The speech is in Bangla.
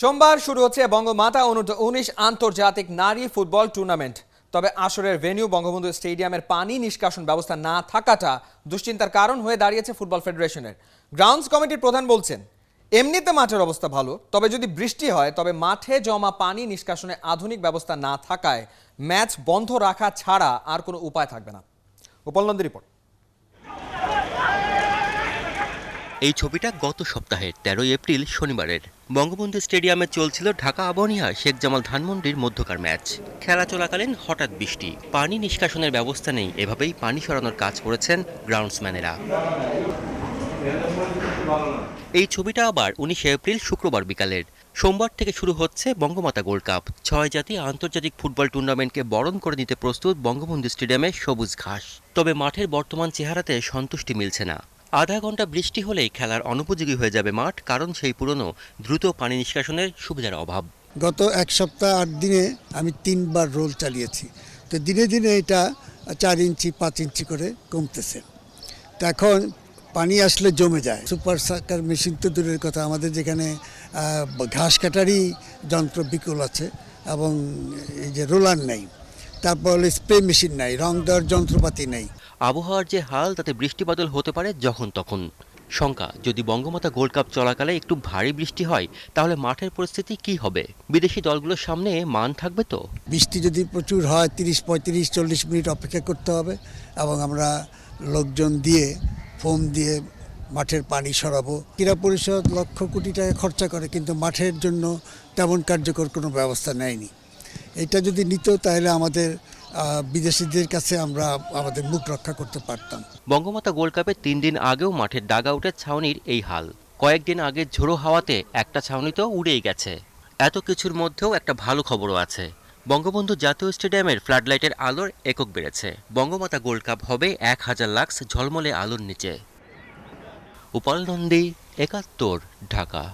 সোমবার শুরু হচ্ছে বঙ্গমাতা অনূর্ধ্ব উনিশ আন্তর্জাতিক নারী ফুটবল টুর্নামেন্ট। তবে আসরের ভেন্যু বঙ্গবন্ধু স্টেডিয়ামের পানি নিষ্কাশন ব্যবস্থা না থাকাটা দুশ্চিন্তার কারণ হয়ে দাঁড়িয়েছে ফুটবল ফেডারেশনের। গ্রাউন্ডস কমিটির প্রধান বলছেন, এমনিতে মাঠের অবস্থা ভালো, তবে যদি বৃষ্টি হয়, তবে মাঠে জমা পানি নিষ্কাশনে আধুনিক ব্যবস্থা না থাকায় ম্যাচ বন্ধ রাখা ছাড়া আর কোনো উপায় থাকবে না। উপলব্ধি রিপোর্ট। এই ছবিটা গত সপ্তাহের তেরোই এপ্রিল শনিবারের। বঙ্গবন্ধু স্টেডিয়ামে চলছিল ঢাকা আবহানিয়া শেখ জামাল ধানমন্ডির মধ্যকার ম্যাচ। খেলা চলাকালীন হঠাৎ বৃষ্টি, পানি নিষ্কাশনের ব্যবস্থা নেই, এভাবেই পানি সরানোর কাজ করেছেন গ্রাউন্ডসম্যানেরা। এই ছবিটা আবার উনিশে এপ্রিল শুক্রবার বিকালের। সোমবার থেকে শুরু হচ্ছে বঙ্গমাতা গোল্ড কাপ। ছয় জাতি আন্তর্জাতিক ফুটবল টুর্নামেন্টকে বরণ করে নিতে প্রস্তুত বঙ্গবন্ধু স্টেডিয়ামে সবুজ ঘাস। তবে মাঠের বর্তমান চেহারাতে সন্তুষ্টি মিলছে না। আধা ঘণ্টা বৃষ্টি হলেই খেলার অনুপযোগী হয়ে যাবে মাঠ, কারণ সেই পুরনো দ্রুত পানি নিষ্কাশনের সুবিধার অভাব। গত এক সপ্তাহ আট দিনে আমি তিনবার রোল চালিয়েছি। তো দিনে দিনে এটা চার ইঞ্চি, পাঁচ ইঞ্চি করে কমতেছে। তো এখন পানি আসলে জমে যায়। সুপার সাকার মেশিন তো দূরের কথা। আমাদের যেখানে ঘাস কাটারই যন্ত্র বিকল আছে এবং এই যে রোলার নেই। তারপর স্প্রে মেশিন নাই, রং দেওয়ার যন্ত্রপাতি নেই। আবহাওয়ার যে হাল, তাতে বৃষ্টি বাদল হতে পারে যখন তখন। শঙ্কা, যদি বঙ্গমাতা গোল্ড কাপ চলাকালে একটু ভারী বৃষ্টি হয়, তাহলে মাঠের পরিস্থিতি কি হবে? বিদেশি দলগুলোর সামনে মান থাকবে তো? বৃষ্টি যদি প্রচুর হয়, তিরিশ, পঁয়ত্রিশ, চল্লিশ মিনিট অপেক্ষা করতে হবে এবং আমরা লোকজন দিয়ে, ফোম দিয়ে মাঠের পানি সরাবো। ক্রীড়া পরিষদ লক্ষ কোটি টাকা খরচা করে, কিন্তু মাঠের জন্য তেমন কার্যকর কোনো ব্যবস্থা নেয়নি। এটা যদি নিত, তাহলে আমাদের বিদেশিদের কাছে আমরা আমাদের মুখ রক্ষা করতে পারতাম। বঙ্গমাতা গোল্ড কাপের তিন দিন আগেও মাঠের ডাগাউটের ছাউনির এই হাল। কয়েকদিন আগে ঝোড়ো হাওয়াতে একটা ছাউনি তো উড়েই গেছে। এত কিছুর মধ্যেও একটা ভালো খবরও আছে। বঙ্গবন্ধু জাতীয় স্টেডিয়ামের ফ্লাডলাইটের আলোর একক বেড়েছে। বঙ্গমাতা গোল্ড কাপ হবে এক হাজার লাক্স ঝলমলে আলোর নিচে। উপাল নন্দী একাত্তর, ঢাকা।